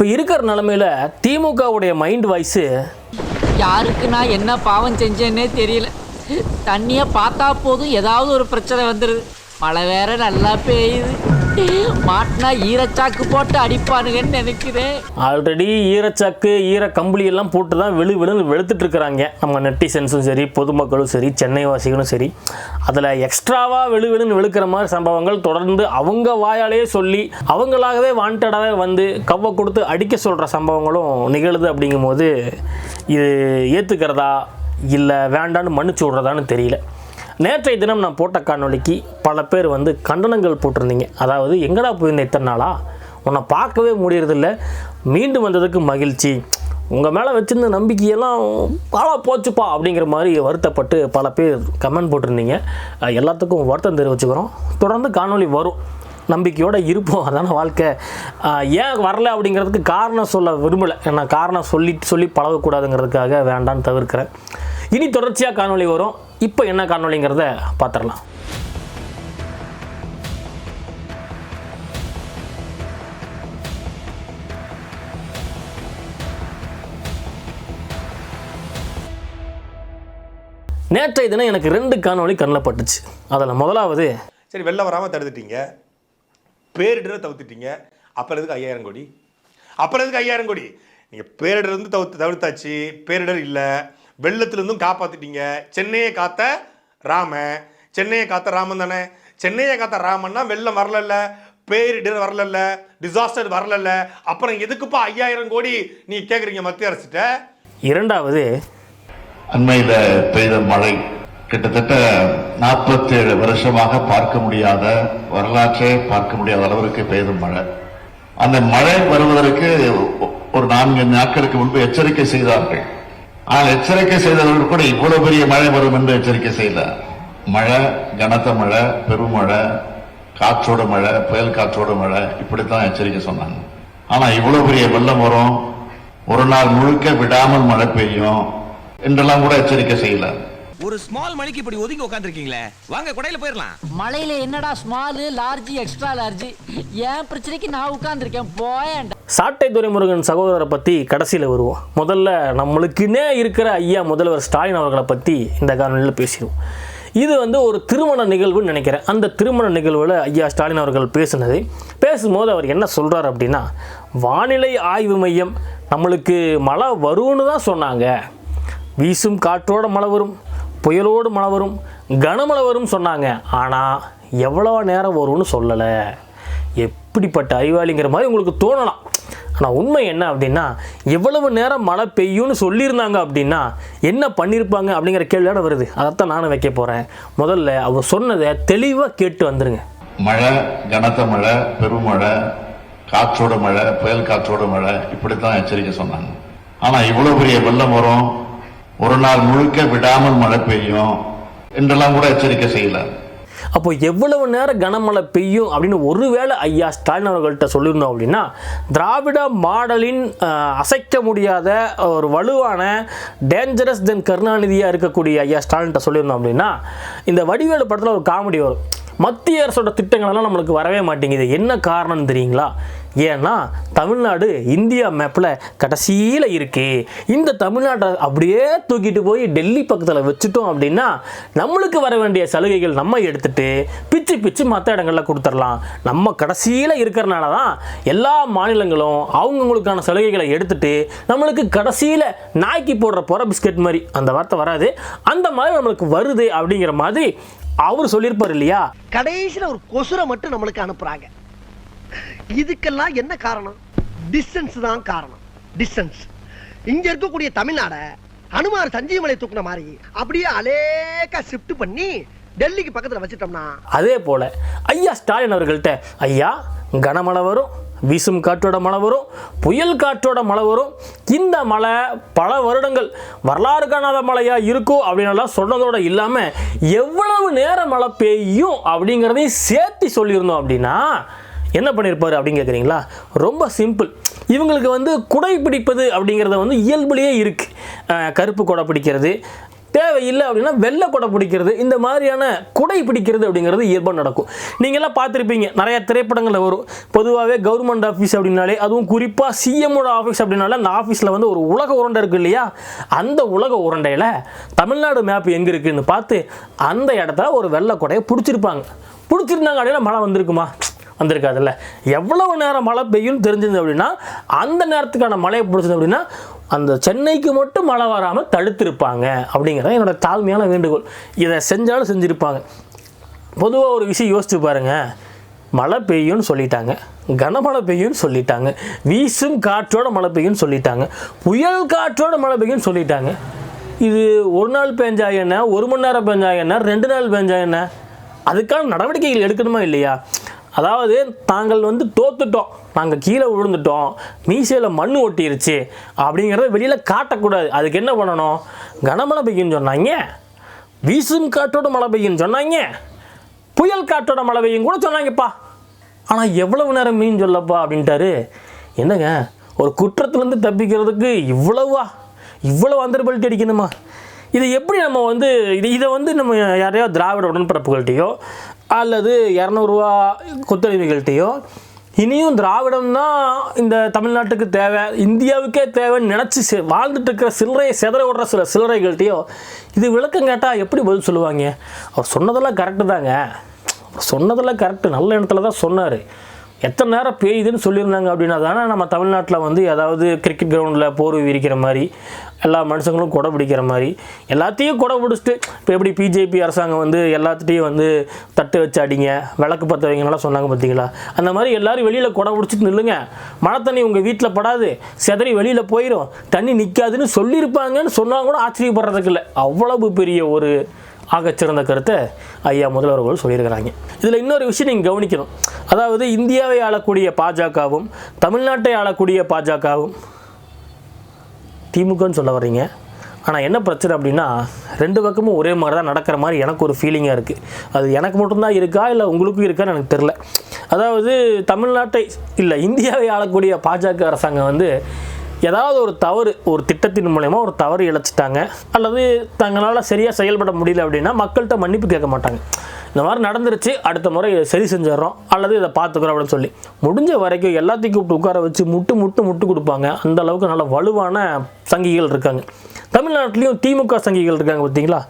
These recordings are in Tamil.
இப்போ இருக்கிற நிலமையில திமுகவுடைய மைண்ட் வாய்ஸு யாருக்கு நான் என்ன பாவம் செஞ்சேன்னே தெரியல. தண்ணியை பார்த்தா போதும் ஏதாவது ஒரு பிரச்சனை வந்துடுது மழை வேற நல்லா பெய்யுது. மாட்டினா ஈரச்சாக்கு போட்டு அடிப்பானுங்கன்னு நினைக்கிறேன். ஆல்ரெடி ஈரச்சாக்கு ஈர கம்பளி எல்லாம் போட்டு தான் வெளு வெளு வெளுத்துட்டு இருக்கிறாங்க. நம்ம நெட்டிசன்ஸும் சரி பொதுமக்களும் சரி சென்னை வாசிகளும் சரி. அதில் எக்ஸ்ட்ராவாக வெளு வெளுன்னு வெளுக்கிற மாதிரி சம்பவங்கள் தொடர்ந்து அவங்க வாயாலே சொல்லி அவங்களாகவே வாண்டடாகவே வந்து கவ்வை கொடுத்து அடிக்க சொல்கிற சம்பவங்களும் நிகழுது அப்படிங்கும்போது இது ஏற்றுக்கிறதா இல்லை வேண்டான்னு மன்னிச்சு விட்றதான்னு தெரியல. நேற்றைய தினம் நான் போட்ட காணொளிக்கு பல பேர் வந்து கண்டனங்கள் போட்டிருந்தீங்க. அதாவது எங்கடா போயிருந்த இத்தனை நாளா? உன்னை பார்க்கவே முடியறதில்ல. மீண்டும் வந்ததுக்கு மகிழ்ச்சி. உங்கள் மேலே வச்சிருந்த நம்பிக்கையெல்லாம் பாலா போச்சுப்பா. அப்படிங்கிற மாதிரி வருத்தப்பட்டு பல பேர் கமெண்ட் போட்டிருந்தீங்க. எல்லாத்துக்கும் வருத்தம் தெரிவிச்சுக்கிறோம். தொடர்ந்து காணொளி வரும். நம்பிக்கையோடு இருப்போம். அதான வாழ்க்கை. ஏன் வரல அப்படிங்கிறதுக்கு காரணம் சொல்ல விரும்பலை. ஏன்னா காரணம் சொல்லி சொல்லி பழகக்கூடாதுங்கிறதுக்காக வேண்டான்னு தவிர்க்கிறேன். இனி தொடர்ச்சியாக காணொலி வரும். இப்போ என்ன காணொலிங்கிறத பார்த்துடலாம். நேற்றைய தினம் எனக்கு ரெண்டு காணொலி கண்ணில் பட்டுச்சு. அதில் முதலாவது சரி வெளில வராமல் தடுத்துட்டீங்க. பேரிடரை தவிர்த்துட்டீங்க. அப்புறம் எதுக்கு ஐயாயிரம் கோடி? அப்புறம் எதுக்கு ஐயாயிரம் கோடி? நீங்கள் பேரிடர் வந்து தவிர்த்து தவிர்த்தாச்சு. பேரிடர் இல்லை. வெள்ளத்துலேருந்தும் காப்பாற்றிட்டீங்க சென்னையை காத்த ராம. சென்னையை காத்த ராமன் தானே. சென்னையை காத்த ராமன்னா வெள்ளம் வரலல்ல பேரிடர் வரலல்ல டிசாஸ்டர் வரலல்ல. அப்புறம் எதுக்குப்பா ஐயாயிரம் கோடி நீ கேட்குறீங்க மத்திய அரசிட்ட? இரண்டாவது அண்மையில பெய்த மழை கிட்டத்தட்ட 47 வருஷமாக பார்க்க முடியாத வரலாற்றே பார்க்க முடியாத அளவிற்கு பெய்த மழை. அந்த மழை வருவதற்கு ஒரு நான்கு நாட்களுக்கு முன்பு எச்சரிக்கை செய்தார்கள். ஆனால் எச்சரிக்கை செய்தவர்கள் கூட இவ்வளவு பெரிய மழை வரும் என்று எச்சரிக்கை செய்யல. மழை கனத்த மழை பெருமழை காற்றோட மழை புயல் காற்றோட மழை இப்படித்தான் எச்சரிக்கை சொன்னாங்க. ஆனா இவ்வளவு பெரிய வெள்ளம் வரும் ஒரு நாள் முழுக்க விடாமல் மழை பெய்யும் என்றெல்லாம் கூட எச்சரிக்கை செய்யல. ஒரு ஸ்மால் மணிக்கு இப்படி ஒதுங்கி உட்காந்துருக்கீங்களே வாங்க கொடையில போயிடலாம் மழையில என்னடா ஸ்மாலு லார்ஜ் எக்ஸ்ட்ரா லார்ஜ் என் பிரச்சனைக்கு நான் உட்கார்ந்திருக்கேன் போயேன்டா. சாட்டை துரைமுருகன் சகோதரரை பற்றி கடைசியில் வருவோம். முதல்ல நம்மளுக்குன்னே இருக்கிற ஐயா முதல்வர் ஸ்டாலின் அவர்களை பற்றி இந்த காணொலியில் பேசிடுவோம். இது வந்து ஒரு திருமண நிகழ்வுன்னு நினைக்கிறேன். அந்த திருமண நிகழ்வில் ஐயா ஸ்டாலின் அவர்கள் பேசினது. பேசும்போது அவர் என்ன சொல்கிறார் அப்படின்னா வானிலை ஆய்வு மையம் நம்மளுக்கு மழை வரும்னு தான் சொன்னாங்க. வீசும் காற்றோட மழை வரும் புயலோடு மழை வரும் கனமழை வரும் சொன்னாங்க. ஆனால் எவ்வளோ நேரம் வரும்னு சொல்லலை. எப்படிப்பட்ட அறிவாளிங்கிற மாதிரி உங்களுக்கு தோணலாம். ஆனால் உண்மை என்ன அப்படின்னா எவ்வளவு நேரம் மழை பெய்யும்னு சொல்லியிருந்தாங்க அப்படின்னா என்ன பண்ணியிருப்பாங்க அப்படிங்கிற கேள்வியோட வருது. அதைத்தான் நானும் வைக்க போகிறேன் முதல்ல அவர் சொன்னதை தெளிவாக கேட்டு வந்துருங்க. மழை கனத்த மழை பெருமழை காற்றோட மழை புயல் காற்றோட மழை இப்படித்தான் எச்சரிக்கை சொன்னாங்க. ஆனால் இவ்வளோ பெரிய வெள்ளம் வரும் ஒரு நாள் முழுக்க விடாமல் மழை பெய்யும் என்றெல்லாம் கூட எச்சரிக்கை செய்யலை. அப்போ எவ்வளவு நேரம் கனமழை பெய்யும் அப்படின்னு ஒருவேளை ஐயா ஸ்டாலின் அவர்கள்ட்ட சொல்லியிருந்தோம் அப்படின்னா திராவிட மாடலின் அசைக்க முடியாத ஒரு வலுவான டேஞ்சரஸ் தென் கருணாநிதியாக இருக்கக்கூடிய ஐயா ஸ்டாலின்ட்ட சொல்லியிருந்தோம் அப்படின்னா இந்த வடிவேலு படத்தில் ஒரு காமெடி வரும். மத்திய அரசோட திட்டங்களெல்லாம் நம்மளுக்கு வரவே மாட்டேங்குது. என்ன காரணம்னு தெரியுங்களா? ஏன்னா தமிழ்நாடு இந்தியா மேப்பில் கடைசியில் இருக்குது இந்த தமிழ்நாட்டை அப்படியே தூக்கிட்டு போய் டெல்லி பக்கத்தில் வச்சுட்டோம் அப்படின்னா நம்மளுக்கு வர வேண்டிய சலுகைகள் நம்ம எடுத்துகிட்டு பிச்சு பிச்சு மற்ற இடங்களில் கொடுத்துடலாம். நம்ம கடைசியில் இருக்கிறனால தான் எல்லா மாநிலங்களும் அவங்கவுங்களுக்கான சலுகைகளை எடுத்துட்டு நம்மளுக்கு கடைசியில் நாய்க்கு போடுற போகிற பிஸ்கட் மாதிரி அந்த வார்த்தை வராது. அந்த மாதிரி நம்மளுக்கு வருது அப்படிங்கிற மாதிரி அவர் சொல்லியிருப்பார் இல்லையா? கடைசியில் ஒரு கொசுரை மட்டும் நம்மளுக்கு அனுப்புகிறாங்க இதுக்கெல்லாம் என்ன காரணம்? டிஸ்டன்ஸ் தான் காரணம். டிஸ்டன்ஸ் இங்க இருக்கக்கூடிய தமிழ்நாட அனுமார் சஞ்சீவமலை தூக்குன மாதிரி அப்படியே அலேக்கா ஷிஃப்ட் பண்ணி டெல்லிக்கு பக்கத்துல வச்சிட்டோம்னா அதே போல ஐயா ஸ்டாலின் அவர்கள்ட்ட ஐயா கனமழை வரும் வீசும் காற்றோட மழை வரும் புயல் காற்றோட மழை வரும் இந்த மழை பல வருடங்கள் வரலாறு காணாத மழையாக இருக்கும் அப்படின்னலாம் சொன்னதோட இல்லாமல் எவ்வளவு நேரம் மழை பெய்யும் அப்படிங்கிறதையும் சேர்த்து சொல்லியிருந்தோம் அப்படின்னா என்ன பண்ணியிருப்பார் அப்படின்னு கேட்குறீங்களா ரொம்ப சிம்பிள் இவங்களுக்கு வந்து குடை பிடிப்பது அப்படிங்கிறத வந்து இயல்புலேயே இருக்குது கருப்பு குடை பிடிக்கிறது. தேவையில்லை அப்படின்னா வெள்ளை குடை பிடிக்கிறது. இந்த மாதிரியான குடை பிடிக்கிறது அப்படிங்கிறது இயல்பாக நடக்கும். நீங்கள்லாம் பார்த்துருப்பீங்க. நிறைய திரைப்படங்களில் வரும். பொதுவாகவே கவர்மெண்ட் ஆஃபீஸ் அப்படின்னாலே அதுவும் குறிப்பாக சிஎம்மோட ஆஃபீஸ் அப்படின்னாலே அந்த ஆஃபீஸில் வந்து ஒரு உலக உருண்டை இருக்குது இல்லையா? அந்த உலக உருண்டையில் தமிழ்நாடு மேப் எங்கே இருக்குதுன்னு பார்த்து அந்த இடத்துல ஒரு வெள்ளை குடையை பிடிச்சிருப்பாங்க. பிடிச்சிருந்தாங்க அப்படின்னா மழை வந்திருக்குமா? வந்திருக்காதுல்ல. எவ்வளவு நேரம் மழை பெய்யும்னு தெரிஞ்சிருந்தது அப்படின்னா அந்த நேரத்துக்கான மழையை பிடிச்சது அப்படின்னா அந்த சென்னைக்கு மட்டும் மழை வராமல் தடுத்திருப்பாங்க அப்படிங்கிறத என்னோட தாழ்மையான வேண்டுகோள். இதை செஞ்சாலும் செஞ்சுருப்பாங்க. பொதுவாக ஒரு விஷயம் யோசிச்சு பாருங்கள் மழை பெய்யும்னு சொல்லிட்டாங்க. கனமழை பெய்யும்னு சொல்லிட்டாங்க. வீசும் காற்றோட மழை பெய்யும்னு சொல்லிட்டாங்க. புயல் காற்றோட மழை பெய்யும்னு சொல்லிட்டாங்க. இது ஒரு நாள் பெஞ்சா என்ன? ஒரு மணி நேரம் பெஞ்சா என்ன? ரெண்டு நாள் பெஞ்சா என்ன? அதுக்கான நடவடிக்கைகள் எடுக்கணுமா இல்லையா? அதாவது தாங்கள் வந்து தோத்துட்டோம். நாங்கள் கீழே விழுந்துட்டோம். மீசையில் மண் ஒட்டிருச்சு. அப்படிங்கிறத வெளியில் காட்டக்கூடாது. அதுக்கு என்ன பண்ணணும்? கனமழை பெய்யும்னு சொன்னாங்க. வீசும் காற்றோட மழை பெய்யும்னு சொன்னாங்க. புயல் காற்றோட மழை பெய்யும் கூட சொன்னாங்கப்பா. ஆனால் எவ்வளவு நேரம் மீன் சொல்லப்பா அப்படின்ட்டாரு. என்னங்க? ஒரு குற்றத்துலேருந்து தப்பிக்கிறதுக்கு இவ்வளவா? இவ்வளோ அந்தர்பல்ட்டி அடிக்கணுமா? இதை எப்படி நம்ம வந்து இது இதை வந்து நம்ம யாரையோ திராவிட உடன்பிறப்புகள்கிட்டையோ அல்லது இரநூறுவா கொத்தடிமைகள்கிட்டையோ இனியும் திராவிடம் தான் இந்த தமிழ்நாட்டுக்கு தேவை இந்தியாவுக்கே தேவைன்னு நினச்சி செ வாழ்ந்துட்டு இருக்கிற சில்லறையை செதற விடுற சில சில்லறைகள்கிட்டையோ இது விளக்கம் கேட்டால் எப்படி பதில் சொல்லுவாங்க? அவர் சொன்னதெல்லாம் கரெக்டு தாங்க. அவர் சொன்னதெல்லாம் கரெக்டு நல்ல இடத்துல தான் சொன்னார். எத்தனை நேரம் பெய்யுதுன்னு சொல்லியிருந்தாங்க அப்படின்னா தானே நம்ம தமிழ்நாட்டில் வந்து ஏதாவது கிரிக்கெட் கிரவுண்டில் போர்வை விரிக்கிற மாதிரி எல்லா மனுஷங்களும் கொடை பிடிக்கிற மாதிரி எல்லாத்தையும் கொடை பிடிச்சிட்டு இப்போ எப்படி பிஜேபி அரசாங்கம் வந்து எல்லாத்துட்டையும் வந்து தட்டு வச்சு அடிங்க விளக்கு பற்ற சொன்னாங்க பார்த்தீங்களா? அந்த மாதிரி எல்லோரும் வெளியில் கொடை பிடிச்சிட்டு நில்லுங்க. மழை தண்ணி உங்கள் வீட்டில் படாது. செதறி வெளியில் போயிடும் தண்ணி நிற்காதுன்னு சொல்லியிருப்பாங்கன்னு சொன்னாங்க கூட ஆச்சரியப்படுறதுக்கு இல்லை. அவ்வளவு பெரிய ஒரு ஆகச்சிறந்த கருத்தை ஐயா முதல்வர்கள் சொல்லியிருக்கிறாங்க. இதில் இன்னொரு விஷயம் நீங்கள் கவனிக்கணும். அதாவது இந்தியாவை ஆளக்கூடிய பாஜகவும் தமிழ்நாட்டை ஆளக்கூடிய பாஜகவும் திமுகன்னு சொல்ல வர்றீங்க. ஆனால் என்ன பிரச்சனை அப்படின்னா ரெண்டு பக்கமும் ஒரே மாதிரி தான் நடக்கிற மாதிரி எனக்கு ஒரு ஃபீலிங்காக இருக்குது அது எனக்கு மட்டும்தான் இருக்கா இல்லை உங்களுக்கும் இருக்கான்னு எனக்கு தெரில அதாவது தமிழ்நாட்டை இல்லை இந்தியாவை ஆளக்கூடிய பாஜக அரசாங்கம் வந்து ஏதாவது ஒரு தவறு ஒரு திட்டத்தின் மூலயமா ஒரு தவறு இழைச்சிட்டாங்க அல்லது தங்களால் சரியாக செயல்பட முடியல அப்படின்னா மக்கள்கிட்ட மன்னிப்பு கேட்க மாட்டாங்க. இந்த மாதிரி நடந்துருச்சு அடுத்த முறை இதை சரி செஞ்சிடறோம் அல்லது இதை பார்த்துக்குறோம் அப்படின்னு சொல்லி. முடிஞ்ச வரைக்கும் எல்லாத்தையும் கூப்பிட்டு உட்கார வச்சு முட்டு முட்டு முட்டு கொடுப்பாங்க. அந்த அளவுக்கு நல்ல வலுவான சங்கிகள் இருக்காங்க. தமிழ்நாட்டிலையும் திமுக சங்கிகள் இருக்காங்க பார்த்தீங்களா?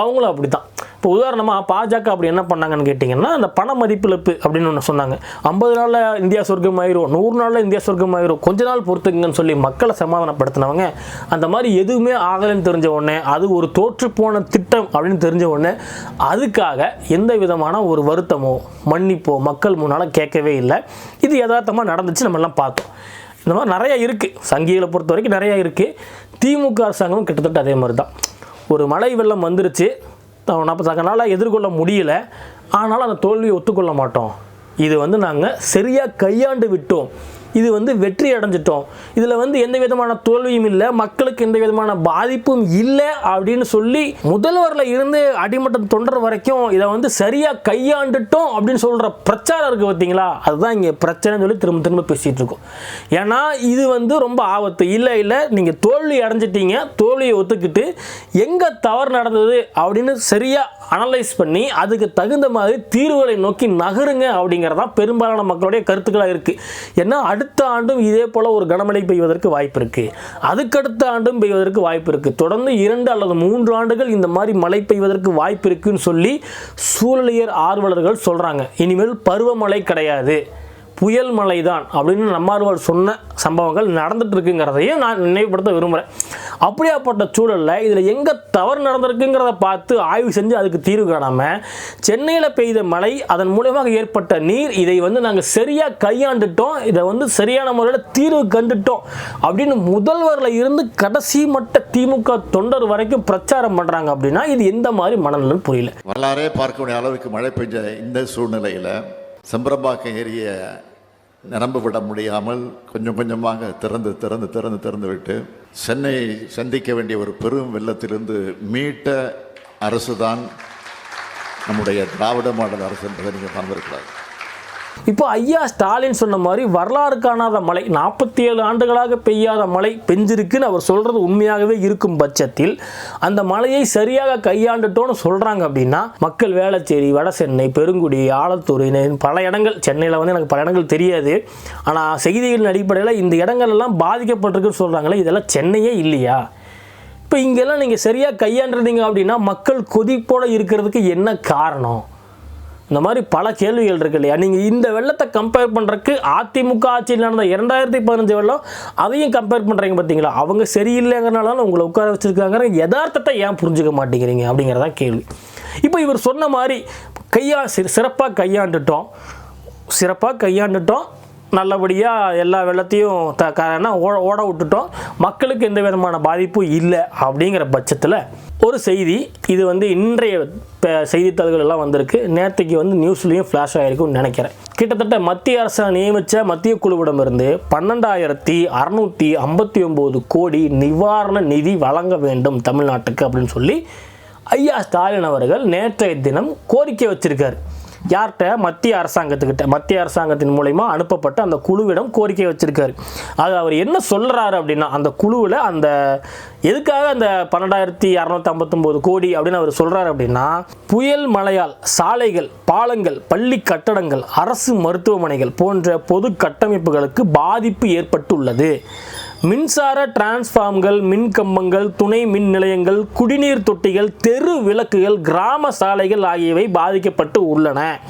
அவங்களும் அப்படி தான் இப்போ உதாரணமாக பாஜக அப்படி என்ன பண்ணாங்கன்னு கேட்டிங்கன்னா அந்த பண மதிப்பிழப்பு அப்படின்னு ஒன்று சொன்னாங்க. ஐம்பது நாளில் இந்தியா சொர்க்கம் ஆயிரும் நூறு நாளில் இந்தியா சொர்க்கம் ஆயிரும் கொஞ்ச நாள் பொறுத்துக்குங்கன்னு சொல்லி மக்களை சமாதானப்படுத்தினவங்க அந்த மாதிரி எதுவுமே ஆகலைன்னு தெரிஞ்ச உடனே அது ஒரு தோற்று போன திட்டம் அப்படின்னு தெரிஞ்ச உடனே அதுக்காக எந்த விதமான ஒரு வருத்தமோ மன்னிப்போ மக்கள் முன்னால் கேட்கவே இல்லை. இது யதார்த்தமாக நடந்துச்சு நம்ம எல்லாம் பார்த்தோம். இந்த மாதிரி நிறையா இருக்குது சங்கிகளை பொறுத்த வரைக்கும் நிறையா இருக்குது திமுக அரசாங்கமும் கிட்டத்தட்ட அதே மாதிரி தான் ஒரு மழை வெள்ளம் வந்துருச்சு நாற்பது தங்களால் எதிர்கொள்ள முடியல ஆனாலும் அந்த தோல்வியை ஒத்துக்கொள்ள மாட்டோம். இது வந்து நாங்கள் சரியாக கையாண்டு விட்டோம். இது வந்து வெற்றி அடைஞ்சிட்டோம். இதில் வந்து எந்த விதமான தோல்வியும் இல்லை மக்களுக்கு எந்த விதமான பாதிப்பும் இல்லை அப்படின்னு சொல்லி முதல்வரில் இருந்து அடிமட்டம் தொண்டர் வரைக்கும் இதை வந்து சரியாக கையாண்டுட்டோம் அப்படின்னு சொல்கிற பிரச்சாரம் இருக்குது பார்த்தீங்களா அதுதான் இங்கே பிரச்சனைன்னு சொல்லி திரும்ப திரும்ப பேசிகிட்டு இருக்கோம். ஏன்னா இது வந்து ரொம்ப ஆபத்து. இல்லை இல்லை நீங்கள் தோல்வி அடைஞ்சிட்டீங்க தோல்வியை ஒத்துக்கிட்டு எங்கே தவறு நடந்தது அப்படின்னு சரியாக அனலைஸ் பண்ணி அதுக்கு தகுந்த மாதிரி தீர்வுகளை நோக்கி நகருங்க அப்படிங்கிறதான் பெரும்பாலான மக்களுடைய கருத்துக்களாக இருக்குது ஏன்னா அடுத்த ஆண்டும் இதே போல் ஒரு கனமழை பெய்வதற்கு வாய்ப்பு இருக்குது அதுக்கடுத்த ஆண்டும் பெய்வதற்கு வாய்ப்பு இருக்குது தொடர்ந்து இரண்டு அல்லது மூன்று ஆண்டுகள் இந்த மாதிரி மழை பெய்வதற்கு வாய்ப்பு இருக்குன்னு சொல்லி சூழலியர் ஆர்வலர்கள் சொல்கிறாங்க இனிமேல் பருவமழை கிடையாது. புயல் மழை தான் அப்படின்னு நம்மாழ்வார் சொன்ன சம்பவங்கள் நடந்துட்டு இருக்குங்கிறதையும் நான் நினைவுபடுத்த விரும்புகிறேன் அப்படியாப்பட்ட சூழலில் இதில் எங்கே தவறு நடந்திருக்குங்கிறத பார்த்து ஆய்வு செஞ்சு அதுக்கு தீர்வு காணாமல் சென்னையில் பெய்த மழை அதன் மூலமாக ஏற்பட்ட நீர் இதை வந்து நாங்கள் சரியாக கையாண்டுட்டோம். இதை வந்து சரியான முறையில் தீர்வு கண்டுட்டோம். அப்படின்னு முதல்வரில் இருந்து கடைசி மட்ட திமுக தொண்டர் வரைக்கும் பிரச்சாரம் பண்ணுறாங்க அப்படின்னா இது எந்த மாதிரி மனநிலைன்னு புரியல. வரலாறே பார்க்க அளவுக்கு மழை பெஞ்ச இந்த சூழ்நிலையில் செம்பரம்பாக்கம் ஏரிய நிரம்ப விட முடியாமல் கொஞ்சம் கொஞ்சமாக திறந்து திறந்து திறந்து திறந்து விட்டு சென்னை சந்திக்க வேண்டிய ஒரு பெரும் வெள்ளத்திலிருந்து மீட்ட அரசு தான் நம்முடைய திராவிட மாடல் அரசு என்பதை நீங்கள் மறந்திருக்கிறார் இப்போ ஐயா ஸ்டாலின் சொன்ன மாதிரி வரலாறு காணாத மழை நாற்பத்தி ஏழு ஆண்டுகளாக பெய்யாத மழை பெஞ்சிருக்குன்னு அவர் சொல்றது உண்மையாகவே இருக்கும் பட்சத்தில் அந்த மழையை சரியாக கையாண்டுட்டோன்னு சொல்றாங்க அப்படின்னா மக்கள் வேளச்சேரி வட சென்னை பெருங்குடி ஆலத்தூர் பல இடங்கள் சென்னையில் வந்து எனக்கு பல இடங்கள் தெரியாது. ஆனால் செய்திகளின் அடிப்படையில் இந்த இடங்கள் எல்லாம் பாதிக்கப்பட்டிருக்குன்னு சொல்கிறாங்களே இதெல்லாம் சென்னையே இல்லையா? இப்போ இங்கெல்லாம் நீங்கள் சரியாக கையாண்டுருந்தீங்க அப்படின்னா மக்கள் கொதிப்போட இருக்கிறதுக்கு என்ன காரணம்? இந்த மாதிரி பல கேள்விகள் இருக்கு இல்லையா? நீங்கள் இந்த வெள்ளத்தை கம்பேர் பண்ணுறதுக்கு அதிமுக ஆட்சியில் நடந்த இரண்டாயிரத்தி பதினஞ்சு வெள்ளம் அதையும் கம்பேர் பண்ணுறீங்க பார்த்தீங்களா? அவங்க சரியில்லைங்கிறனால உங்களை உட்கார வச்சுருக்காங்கிற யதார்த்தத்தை ஏன் புரிஞ்சுக்க மாட்டேங்கிறீங்க அப்படிங்கிறதான் கேள்வி. இப்போ இவர் சொன்ன மாதிரி கையா சிறப்பாக கையாண்டுட்டோம். சிறப்பாக கையாண்டுட்டோம். நல்லபடியாக எல்லா வெள்ளத்தையும் த ஓட ஓட விட்டுட்டோம். மக்களுக்கு எந்த விதமான பாதிப்பும் இல்லை அப்படிங்கிற பட்சத்தில் ஒரு செய்தி இது வந்து இன்றைய ப- செய்தித்தாள்கள் எல்லாம் வந்திருக்கு. நேற்றுக்கு வந்து நியூஸ்லேயும் ஃப்ளாஷ் ஆகிருக்குன்னு நினைக்கிறேன். கிட்டத்தட்ட மத்திய அரசை நியமித்த மத்திய குழுவிடமிருந்து பன்னெண்டாயிரத்தி அறநூற்றி ஐம்பத்தி ஒம்பது கோடி நிவாரண நிதி வழங்க வேண்டும் தமிழ்நாட்டுக்கு அப்படின்னு சொல்லி ஐயா ஸ்டாலின் அவர்கள் நேற்றைய தினம் கோரிக்கை வச்சிருக்காரு. யார்கிட்ட? மத்திய அரசாங்கத்துக்கிட்ட. மத்திய அரசாங்கத்தின் மூலயமா அனுப்பப்பட்ட அந்த குழுவிடம் கோரிக்கை வச்சிருக்காரு. அது அவர் என்ன சொல்கிறாரு அப்படின்னா அந்த குழுவில் அந்த எதுக்காக அந்த பன்னெண்டாயிரத்தி இரநூத்தி ஐம்பத்தொம்போது கோடி அப்படின்னு அவர் சொல்கிறாரு அப்படின்னா புயல் மழையால் சாலைகள் பாலங்கள் பள்ளி கட்டடங்கள் அரசு மருத்துவமனைகள் போன்ற பொது கட்டமைப்புகளுக்கு பாதிப்பு ஏற்பட்டுள்ளது. மின்சார டிரான்ஸ்ஃபார்ம்கள் மின் கம்பங்கள் துணை மின் நிலையங்கள் குடிநீர் தொட்டிகள் தெரு விளக்குகள் கிராம சாலைகள் ஆகியவை பாதிக்கப்பட்டு உள்ளன.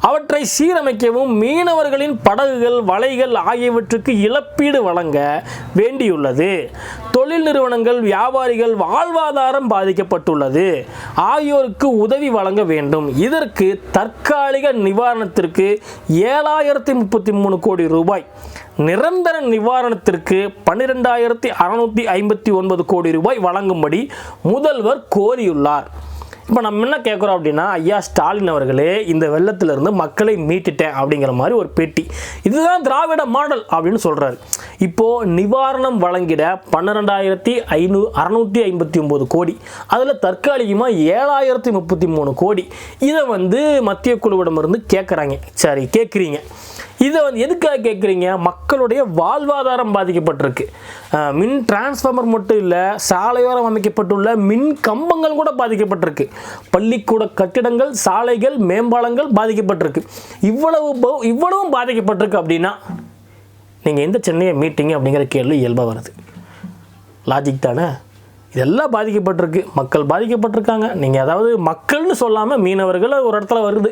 அவற்றை சீரமைக்கவும் மீனவர்களின் படகுகள் வலைகள் ஆகியவற்றுக்கு இழப்பீடு வழங்க வேண்டியுள்ளது. தொழில் நிறுவனங்கள் வியாபாரிகள் வாழ்வாதாரம் பாதிக்கப்பட்டுள்ளது. ஆகியோருக்கு உதவி வழங்க வேண்டும். இதற்கு தற்காலிக நிவாரணத்திற்கு ஏழாயிரத்தி முப்பத்தி மூணு கோடி ரூபாய் நிரந்தர நிவாரணத்திற்கு பன்னிரெண்டாயிரத்தி அறநூற்றி ஐம்பத்தி ஒன்பது கோடி ரூபாய் வழங்கும்படி முதல்வர் கோரியுள்ளார். இப்போ நம்ம என்ன கேட்குறோம் அப்படின்னா ஐயா ஸ்டாலின் அவர்களே இந்த வெள்ளத்திலிருந்து மக்களை மீட்டுட்டேன் அப்படிங்கிற மாதிரி ஒரு பேட்டி. இதுதான் திராவிட மாடல் அப்படின்னு சொல்கிறாரு இப்போது நிவாரணம் வழங்கிட பன்னிரெண்டாயிரத்தி ஐநூ அறநூற்றி ஐம்பத்தி ஒம்பது கோடி அதில் தற்காலிகமாக ஏழாயிரத்தி முப்பத்தி மூணு கோடி. இதை வந்து மத்திய குழுவிடமிருந்து கேட்குறாங்க சரி கேட்குறீங்க இதை வந்து எதுக்காக கேட்குறீங்க மக்களுடைய வாழ்வாதாரம் பாதிக்கப்பட்டிருக்கு. மின் டிரான்ஸ்ஃபார்மர் மட்டும் இல்லை சாலையோரம் அமைக்கப்பட்டுள்ள மின் கம்பங்கள் கூட பாதிக்கப்பட்டிருக்கு. பள்ளிக்கூட கட்டிடங்கள் சாலைகள் மேம்பாலங்கள் பாதிக்கப்பட்டிருக்கு. இவ்வளவு இவ்வளவும் பாதிக்கப்பட்டிருக்கு அப்படின்னா நீங்கள் எந்த சென்னையை மீட்டிங்க அப்படிங்கிற கேள்வி இயல்பாக வருது. லாஜிக் தானே? இதெல்லாம் பாதிக்கப்பட்டிருக்கு. மக்கள் பாதிக்கப்பட்டிருக்காங்க. நீங்கள் அதாவது மக்கள்னு சொல்லாமல் மீனவர்கள் ஒரு இடத்துல வருது.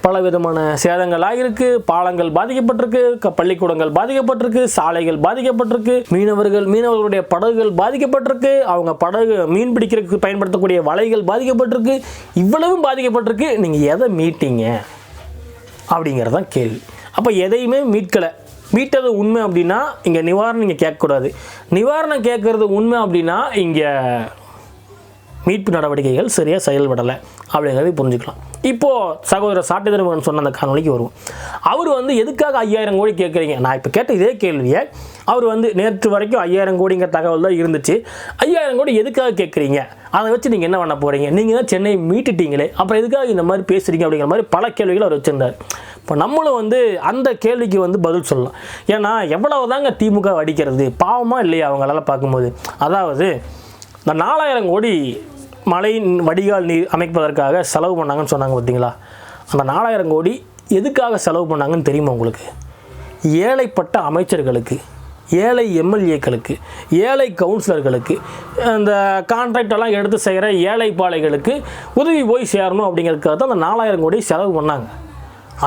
பல விதமான சேதங்கள் ஆகியிருக்கு பாலங்கள் பாதிக்கப்பட்டிருக்கு. க- பள்ளிக்கூடங்கள் பாதிக்கப்பட்டிருக்கு. சாலைகள் பாதிக்கப்பட்டிருக்கு. மீனவர்கள் மீனவர்களுடைய படகுகள் பாதிக்கப்பட்டிருக்கு. அவங்க படகு மீன் பிடிக்கிறதுக்கு பயன்படுத்தக்கூடிய வலைகள் பாதிக்கப்பட்டிருக்கு. இவ்வளவும் பாதிக்கப்பட்டிருக்கு. நீங்கள் எதை மீட்டீங்க? அப்படிங்கிறதான் கேள்வி. அப்போ எதையுமே மீட்கலை. மீட்டது உண்மை அப்படின்னா இங்கே நிவாரணம் நீங்கள் கேட்கக்கூடாது. நிவாரணம் கேட்குறது உண்மை அப்படின்னா இங்கே மீட்பு நடவடிக்கைகள் சரியாக செயல்படலை அப்படிங்கிறத புரிஞ்சுக்கலாம். இப்போது சகோதரர் சாட்டை திருமகன் சொன்ன அந்த காணொலிக்கு வருவோம். அவர் வந்து எதுக்காக ஐயாயிரம் கோடி கேட்குறீங்க? நான் இப்போ கேட்ட இதே கேள்வியை அவர் வந்து நேற்று வரைக்கும் ஐயாயிரம் கோடிங்கிற தகவல் தான் இருந்துச்சு. ஐயாயிரம் கோடி எதுக்காக கேட்குறீங்க? அதை வச்சு நீங்கள் என்ன பண்ண போகிறீங்க நீங்கள் தான் சென்னை மீட்டுட்டீங்களே. அப்புறம் எதுக்காக இந்த மாதிரி பேசுகிறீங்க அப்படிங்கிற மாதிரி பல கேள்விகள் அவர் வச்சுருந்தார். இப்போ நம்மளும் வந்து அந்த கேள்விக்கு வந்து பதில் சொல்லலாம். ஏன்னா எவ்வளவு தாங்க திமுக அடிக்கிறது? பாவமாக இல்லையா அவங்களால பார்க்கும்போது? அதாவது இந்த நாலாயிரம் கோடி மழையின் வடிகால் நீர் அமைப்பதற்காக செலவு பண்ணாங்கன்னு சொன்னாங்க பார்த்தீங்களா? அந்த நாலாயிரம் கோடி எதுக்காக செலவு பண்ணாங்கன்னு தெரியுமா உங்களுக்கு? ஏழைப்பட்ட அமைச்சர்களுக்கு ஏழை எம்எல்ஏக்களுக்கு ஏழை கவுன்சிலர்களுக்கு அந்த கான்ட்ராக்டெல்லாம் எடுத்து செய்கிற ஏழை பாளைகளுக்கு உதவி போய் சேரணும் அப்படிங்கிறதுக்காக தான் அந்த நாலாயிரம் கோடி செலவு பண்ணாங்க.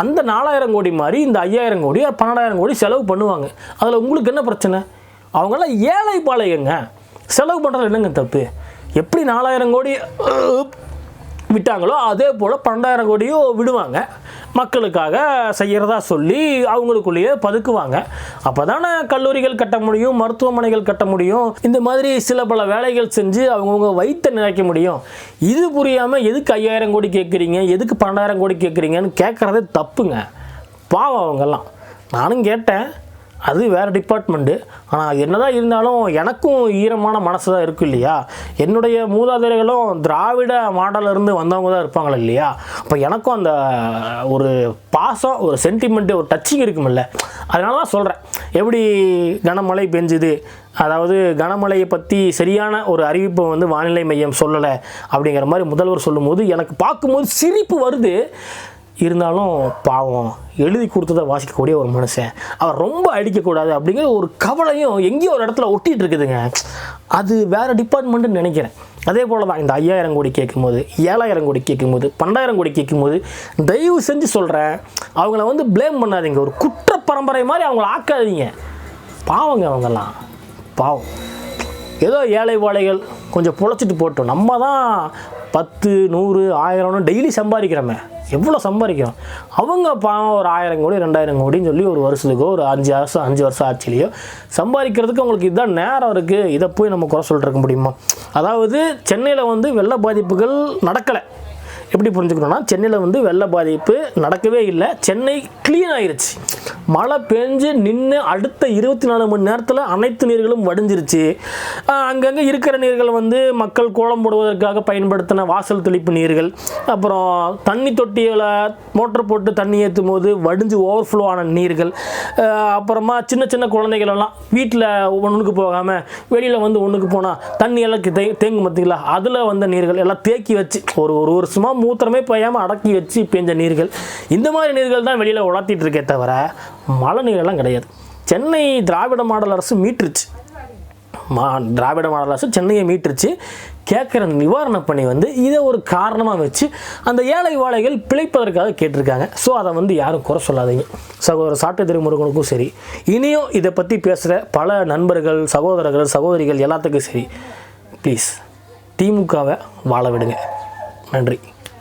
அந்த நாலாயிரம் கோடி மாதிரி இந்த ஐயாயிரம் கோடி பன்னெண்டாயிரம் கோடி செலவு பண்ணுவாங்க. அதில் உங்களுக்கு என்ன பிரச்சனை? அவங்களாம் ஏழை பாளையங்க. செலவு பண்ணுறது என்னங்க தப்பு? எப்படி நாலாயிரம் கோடி விட்டாங்களோ அதே போல் பன்னெண்டாயிரம் கோடியும் விடுவாங்க. மக்களுக்காக செய்கிறதா சொல்லி அவங்களுக்குள்ளேயே பதுக்குவாங்க. அப்போ தானே கல்லூரிகள் கட்ட முடியும் மருத்துவமனைகள் கட்ட முடியும். இந்த மாதிரி சில பல வேலைகள் செஞ்சு அவங்கவுங்க வயிற்றை நினைக்க முடியும். இது புரியாமல் எதுக்கு ஐயாயிரம் கோடி கேட்குறீங்க? எதுக்கு பன்னெண்டாயிரம் கோடி கேட்குறீங்கன்னு கேட்குறதே தப்புங்க. பாவம் அவங்கெல்லாம். நானும் கேட்டேன். அது வேறு டிபார்ட்மெண்ட்டு ஆனால் என்னதான் இருந்தாலும் எனக்கும் ஈரமான மனசு தான் இருக்கும் இல்லையா? என்னுடைய மூதாதையர்களும் திராவிட மாடலிருந்து இருந்து வந்தவங்க தான் இருப்பாங்களா இல்லையா? அப்போ எனக்கும் அந்த ஒரு பாசம் ஒரு சென்டிமெண்ட்டு ஒரு டச்சிங் இருக்குமில்ல? அதனால தான் சொல்கிறேன் எப்படி கனமழை பெஞ்சுது? அதாவது கனமழையை பற்றி சரியான ஒரு அறிவிப்பை வந்து வானிலை மையம் சொல்லலை அப்படிங்கிற மாதிரி முதல்வர் சொல்லும்போது எனக்கு பார்க்கும்போது சிரிப்பு வருது. இருந்தாலும் பாவம். எழுதி கொடுத்ததை வாசிக்கக்கூடிய ஒரு மனுஷன். அவர் ரொம்ப அடிக்கக்கூடாது அப்படிங்கிற ஒரு கவலையும் எங்கேயோ ஒரு இடத்துல ஒட்டிகிட்டு இருக்குதுங்க. அது வேறு டிபார்ட்மெண்ட்டுன்னு நினைக்கிறேன். அதே போல் தான் இந்த ஐயாயிரம் கோடி கேட்கும்போது ஏழாயிரம் கோடி கேட்கும்போது பன்னெண்டாயிரம் கோடி கேட்கும்போது தயவு செஞ்சு சொல்கிறேன் அவங்கள வந்து ப்ளேம் பண்ணாதீங்க. ஒரு குற்ற பரம்பரை மாதிரி அவங்கள ஆக்காதீங்க. பாவங்க அவங்கெல்லாம். பாவம். ஏதோ ஏழை வாழைகள் கொஞ்சம் பொழைச்சிட்டு போட்டோம் நம்ம தான் பத்து நூறு ஆயிரம்னு டெய்லி சம்பாதிக்கிறோமே. எவ்வளோ சம்பாதிக்கிறோம்? அவங்க பாவம் ஒரு ஆயிரம் கோடி ரெண்டாயிரம் கோடின்னு சொல்லி ஒரு வருஷத்துக்கோ ஒரு அஞ்சு வருஷம் அஞ்சு வருஷம் ஆட்சிலையோ சம்பாதிக்கிறதுக்கு அவங்களுக்கு இதுதான் நேரம் இருக்குது இதை போய் நம்ம குறை சொல்லிட்டு இருக்க முடியுமா? அதாவது சென்னையில் வந்து வெள்ள பாதிப்புகள் நடக்கலை. எப்படி புரிஞ்சுக்கணும்னா சென்னையில் வந்து வெள்ள பாதிப்பு நடக்கவே இல்லை. சென்னை க்ளீன் ஆயிடுச்சு மழை பெஞ்சு நின்று அடுத்த இருபத்தி நாலு மணி நேரத்தில் அனைத்து நீர்களும் வடிஞ்சிருச்சு. அங்கங்கே இருக்கிற நீர்கள் வந்து மக்கள் கோலம் போடுவதற்காக பயன்படுத்தின வாசல் தெளிப்பு நீர்கள். அப்புறம் தண்ணி தொட்டிகளை மோட்டர் போட்டு தண்ணி ஏற்றும் போது வடிஞ்சு ஓவர்ஃப்ளோ ஆன நீர்கள். அப்புறமா சின்ன சின்ன குழந்தைகள் எல்லாம் வீட்டில் ஒன்றுக்கு போகாமல் வெளியில் வந்து ஒன்றுக்கு போனால் தண்ணி எல்லாம் தே தேங்கும் பார்த்தீங்களா அதில் வந்த நீர்கள் எல்லாம் தேக்கி வச்சு ஒரு ஒரு வருஷமாக மூத்திரமே பெய்யாமல் அடக்கி வச்சு பெஞ்ச நீர்கள். இந்த மாதிரி நீர்கள் தான் வெளியில் உலாத்திட்டு இருக்கே தவிர மழை நீரெல்லாம் கிடையாது. சென்னை திராவிட மாடல் அரசு மீட்டுருச்சு. மா திராவிட மாடல் அரசு சென்னையை மீட்டுருச்சு. கேட்குற நிவாரண பணி வந்து இதை ஒரு காரணமாக வச்சு அந்த ஏழை வாழைகள் பிழைப்பதற்காக கேட்டிருக்காங்க. ஸோ அதை வந்து யாரும் குறை சொல்லாதீங்க. சகோதரர் சாட்டு திருமுருகனுக்கும் சரி இனியும் இதை பற்றி பேசுகிற பல நண்பர்கள் சகோதரர்கள் சகோதரிகள் எல்லாத்துக்கும் சரி ப்ளீஸ் திமுகவை வாழ விடுங்க. நன்றி.